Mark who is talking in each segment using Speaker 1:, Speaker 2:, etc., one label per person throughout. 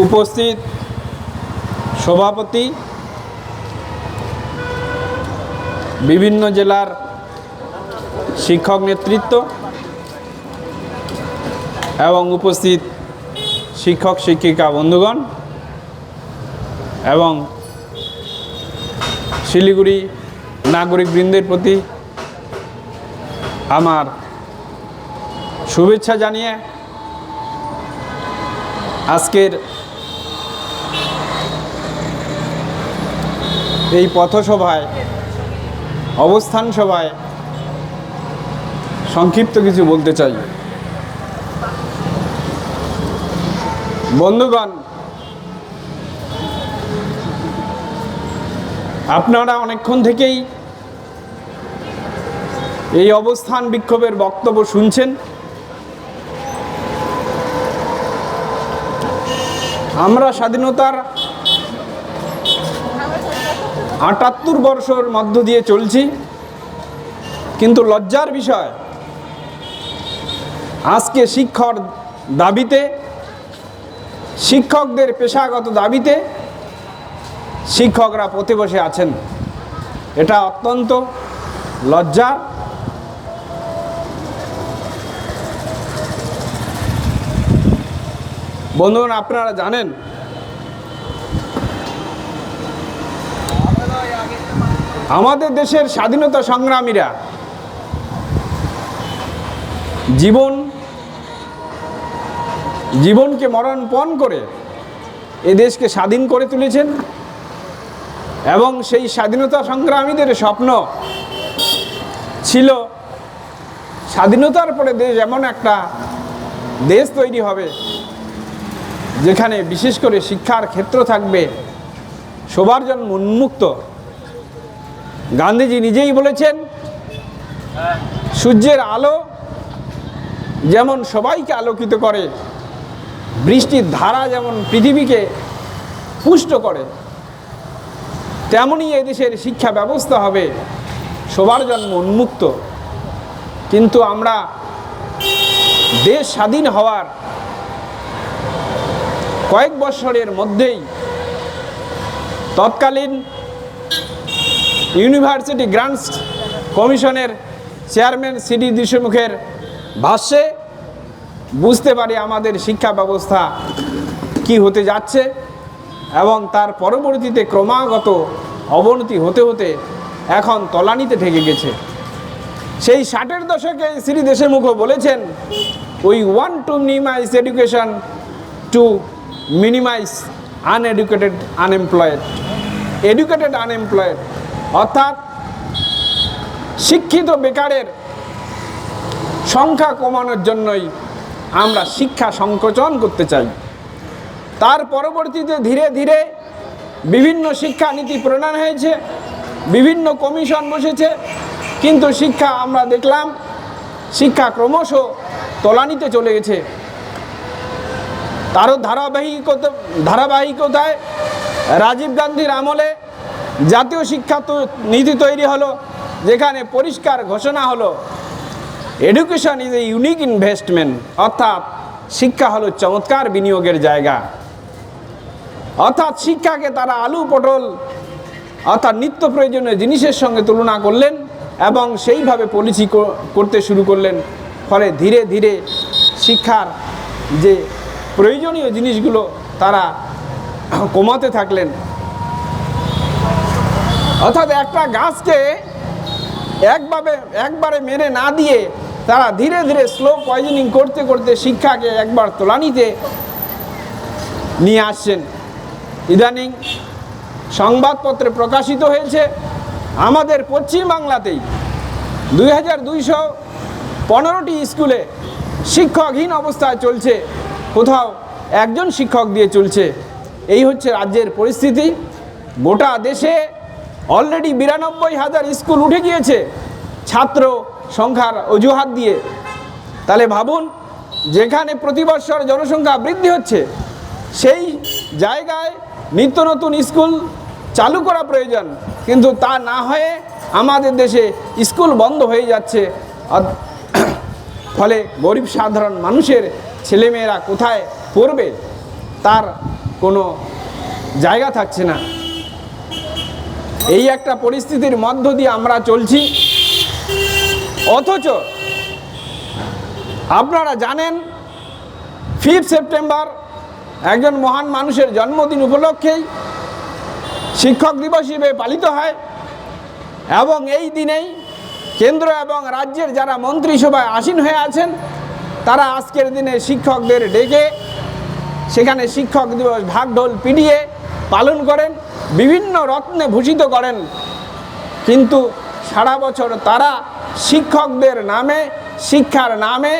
Speaker 1: উপস্থিত সভাপতি, বিভিন্ন জেলার শিক্ষক নেতৃত্ব এবং উপস্থিত শিক্ষক, শিক্ষিকা বন্ধুগণ এবং শিলিগুড়ি নাগরিকবৃন্দের প্রতি আমার শুভেচ্ছা জানিয়ে আজকের এই পথসভায়, অবস্থান সভায় সংক্ষিপ্ত কিছু বলতে চাই। বন্ধুগণ, আপনারা অনেকক্ষণ থেকেই এই অবস্থান বিক্ষোভের বক্তব্য শুনছেন। আমরা স্বাধীনতার আটাত্তর বর্ষর মধ্য দিয়ে চলছি। কিন্তু লজ্জার বিষয়, আজকে শিক্ষক দাবিতে, শিক্ষকদের পেশাগত দাবিতে শিক্ষকরা পথে বসে আছেন। এটা অত্যন্ত লজ্জার বন্ধুগণ, আপনারা জানেন আমাদের দেশের স্বাধীনতা সংগ্রামীরা জীবন, জীবনকে মরণপণ করে এ দেশকে স্বাধীন করে তুলেছেন এবং সেই স্বাধীনতা সংগ্রামীদের স্বপ্ন ছিল স্বাধীনতার পরে দেশ এমন একটা দেশ তৈরি হবে যেখানে বিশেষ করে শিক্ষার ক্ষেত্র থাকবে, সবার জন্য উন্মুক্ত গান্ধীজি নিজেই বলেছেন, সূর্যের আলো যেমন সবাইকে আলোকিত করে, বৃষ্টির ধারা যেমন পৃথিবীকে পুষ্ট করে তেমনই এদেশের শিক্ষা ব্যবস্থা হবে, সবার জন্ম উন্মুক্ত। কিন্তু আমরা দেশ স্বাধীন হওয়ার কয়েক বছরের মধ্যেই তৎকালীন ইউনিভার্সিটি গ্রান্টস কমিশনের চেয়ারম্যান সিডি দেশমুখের ভাষ্যে বুঝতে পারি আমাদের শিক্ষা ব্যবস্থা কি হতে যাচ্ছে এবং তার পরবর্তীতে ক্রমাগত অবনতি হতে হতে এখন তলানিতে ঠেকে গেছে। সেই ষাটের দশকে শ্রী দেশমুখও বলেছেন we want to minimize education to minimize uneducated unemployed educated unemployed অর্থাৎ শিক্ষিত বেকারের সংখ্যা কমানোর জন্যই আমরা শিক্ষা সংকোচন করতে চাই। তার পরবর্তীতে ধীরে ধীরে বিভিন্ন শিক্ষা নীতি প্রণয়ন হয়েছে, বিভিন্ন কমিশন বসেছে, কিন্তু শিক্ষা আমরা দেখলাম শিক্ষা ক্রমশ তলানিতে চলে গেছে। তারও ধারাবাহিকতা, ধারাবাহিকতায় রাজীব গান্ধীর আমলে জাতীয় শিক্ষা নীতি তৈরি হলো, যেখানে পরিষ্কার ঘোষণা হলো education is a unique investment অর্থাৎ শিক্ষা হলো চমৎকার বিনিয়োগের জায়গা। অর্থাৎ শিক্ষাকে তারা আলু পটল, অর্থাৎ নিত্য প্রয়োজনীয় জিনিসের সঙ্গে তুলনা করলেন এবং সেইভাবে পলিসি করতে শুরু করলেন। ফলে ধীরে ধীরে শিক্ষার যে প্রয়োজনীয় জিনিসগুলো তারা কমাতে থাকলেন। অর্থাৎ একটা গাছকে একভাবে, একবারে মেরে না দিয়ে তারা ধীরে ধীরে স্লো পয়জনিং করতে করতে শিক্ষাকে একবার তোলানিতে নিয়ে আসছেন। ইদানিং সংবাদপত্রে প্রকাশিত হয়েছে, আমাদের পশ্চিম বাংলাতেই দুই হাজার দুইশো পনেরোটি স্কুলে শিক্ষকহীন অবস্থায় চলছে, কোথাও একজন শিক্ষক দিয়ে চলছে। এই হচ্ছে রাজ্যের পরিস্থিতি। গোটা দেশে অলরেডি বিরানব্বই হাজার স্কুল উঠে গিয়েছে ছাত্র সংখ্যার অজুহাত দিয়ে। তাহলে ভাবুন, যেখানে প্রতি বছর জনসংখ্যা বৃদ্ধি হচ্ছে, সেই জায়গায় নিত্য নতুন স্কুল চালু করা প্রয়োজন। কিন্তু তা না হয়ে আমাদের দেশে স্কুল বন্ধ হয়ে যাচ্ছে। ফলে গরিব সাধারণ মানুষের ছেলেমেয়েরা কোথায় পড়বে, তার কোনো জায়গা থাকছে না। এই একটা পরিস্থিতির মধ্য দিয়ে আমরা চলছি। অথচ আপনারা জানেন ফিফথ সেপ্টেম্বর একজন মহান মানুষের জন্মদিন উপলক্ষেই শিক্ষক দিবস হিসেবে পালিত হয় এবং এই দিনেই কেন্দ্র এবং রাজ্যের যারা মন্ত্রিসভায় আসীন হয়ে আছেন, তারা আজকের দিনে শিক্ষকদের ডেকে সেখানে শিক্ষক দিবস ঢাকঢোল পিটিয়ে পালন করেন। বিভিন্ন রত্নে ভূষিত করেন। কিন্তু সারা বছর তারা শিক্ষকদের নামে, শিক্ষার নামে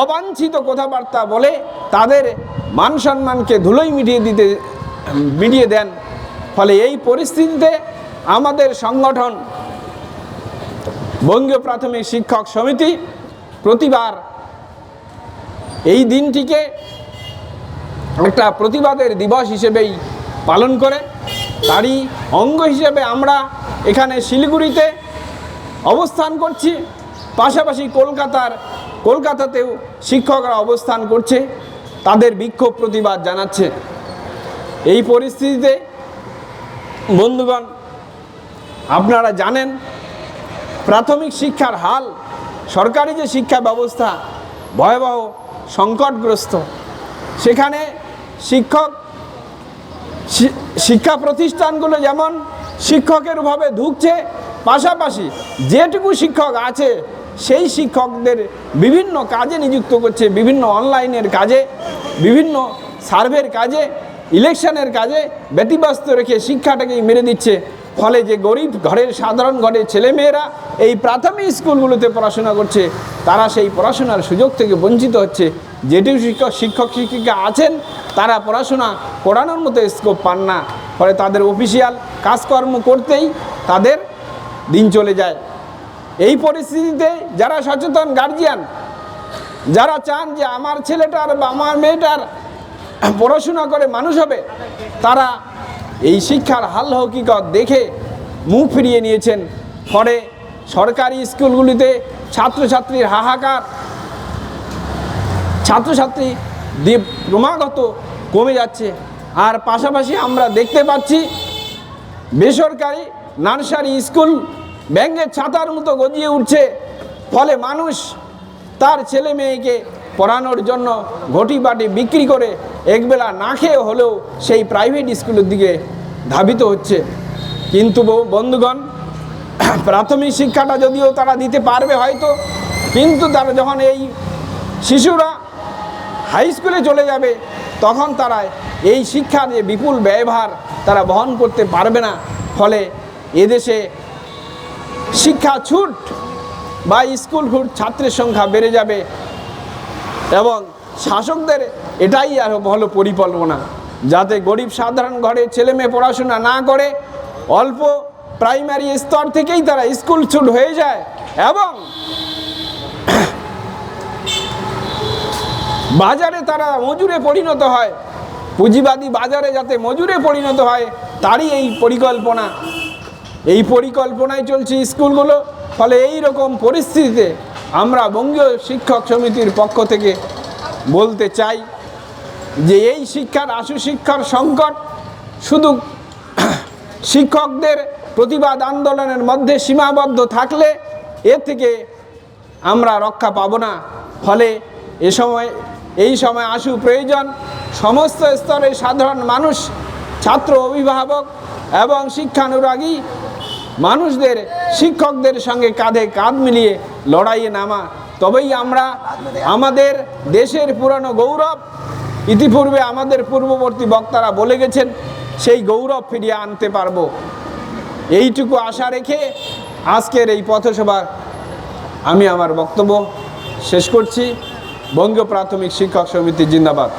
Speaker 1: অবাঞ্ছিত কথাবার্তা বলে তাদের মান সম্মানকে ধুলোই মিটিয়ে দিতে, মিটিয়ে দেন। ফলে এই পরিস্থিতিতে আমাদের সংগঠন, বঙ্গীয় প্রাথমিক শিক্ষক সমিতি প্রতিবার এই দিনটিকে একটা প্রতিবাদের দিবস হিসেবেই পালন করে, তারই অঙ্গ হিসেবে আমরা এখানে শিলিগুড়িতে অবস্থান করছি। পাশাপাশি কলকাতার, কলকাতাতেও শিক্ষকরা অবস্থান করছে, তাদের বিক্ষোভ প্রতিবাদ জানাচ্ছে। এই পরিস্থিতিতে বন্ধুগণ, আপনারা জানেন, প্রাথমিক শিক্ষার হাল, সরকারি যে শিক্ষা ব্যবস্থা ভয়াবহ সংকটগ্রস্ত। সেখানে শিক্ষক শিক্ষা প্রতিষ্ঠানগুলো যেমন শিক্ষকের ভাবে ঢুকছে পাশাপাশি যেটুকু শিক্ষক আছে, সেই শিক্ষকদের বিভিন্ন কাজে নিযুক্ত করছে, বিভিন্ন অনলাইনের কাজে, বিভিন্ন সার্ভের কাজে, ইলেকশনের কাজে ব্যতিব্যস্ত রেখে শিক্ষাটাকেই মেরে দিচ্ছে ফলে যে গরিব ঘরের সাধারণ ঘরের ছেলেমেয়েরা এই প্রাথমিক স্কুলগুলোতে পড়াশোনা করছে, তারা সেই পড়াশোনার সুযোগ থেকে বঞ্চিত হচ্ছে। যেটি শিক্ষক শিক্ষক, শিক্ষিকা আছেন, তারা পড়াশোনা করানোর মতো স্কোপ পান না। ফলে তাদের অফিসিয়াল কাজকর্ম করতেই তাদের দিন চলে যায়। এই পরিস্থিতিতে যারা সচেতন গার্জিয়ান যারা চান যে আমার ছেলেটার বা আমার মেয়েটার পড়াশোনা করে মানুষ হবে, তারা এই শিক্ষার হাল হকিকত দেখে মুখ ফিরিয়ে নিয়েছেন। ফলে সরকারি স্কুলগুলিতে ছাত্রছাত্রীর হাহাকার, ছাত্রছাত্রী দিয়ে ক্রমাগত কমে যাচ্ছে। আর পাশাপাশি আমরা দেখতে পাচ্ছি, বেসরকারি নার্সারি স্কুল ব্যাঙ্গের ছাতার মতো গজিয়ে উঠছে। ফলে মানুষ, তার ছেলে মেয়েকে পড়ানোর জন্য ঘটি বাটি বিক্রি করে একবেলা না খেয়ে হলেও সেই প্রাইভেট স্কুলের দিকে ধাবিত হচ্ছে। কিন্তু বন্ধুগণ, প্রাথমিক শিক্ষাটা যদিও তারা দিতে পারবে হয়তো, কিন্তু তারা যখন এই শিশুরা হাই স্কুলে চলে যাবে, তখন তারা এই শিক্ষার যে বিপুল ব্যয়ভার তারা বহন করতে পারবে না। ফলে এদেশে শিক্ষা ছুট বা স্কুল ছুট ছাত্রের সংখ্যা বেড়ে যাবে। এবং শাসকদের এটাই আর ভালো পরিকল্পনা, যাতে গরিব সাধারণ ঘরে ছেলে মেয়ে পড়াশোনা না করে, অল্প প্রাইমারি স্তর থেকেই তারা স্কুল ছুট হয়ে যায় এবং বাজারে তারা মজুরে পরিণত হয়। পুঁজিবাদী বাজারে যাতে মজুরে পরিণত হয়, তারই এই পরিকল্পনা। এই পরিকল্পনায় চলছে স্কুলগুলো, ফলে এই রকম পরিস্থিতিতে আমরা বঙ্গীয় শিক্ষক সমিতির পক্ষ থেকে বলতে চাই যে এই শিক্ষার আশু শিক্ষার সংকট শুধু শিক্ষকদের প্রতিবাদ আন্দোলনের মধ্যে সীমাবদ্ধ থাকলে এর থেকে আমরা রক্ষা পাব না। ফলে এ সময়, এই সময় আশু প্রয়োজন। সমস্ত স্তরের সাধারণ মানুষ, ছাত্র অভিভাবক এবং শিক্ষানুরাগী মানুষদের, শিক্ষকদের সঙ্গে কাঁধে কাঁধ মিলিয়ে লড়াইয়ে নামা। তবেই আমরা আমাদের দেশের পুরানো গৌরব, ইতিপূর্বে আমাদের পূর্ববর্তী বক্তারা বলে গেছেন, সেই গৌরব ফিরিয়ে আনতে পারব। এইটুকু আশা রেখে আজকের এই পথসভার আমি আমার বক্তব্য শেষ করছি। বঙ্গীয় প্রাথমিক শিক্ষক সমিতি জিন্দাবাদ।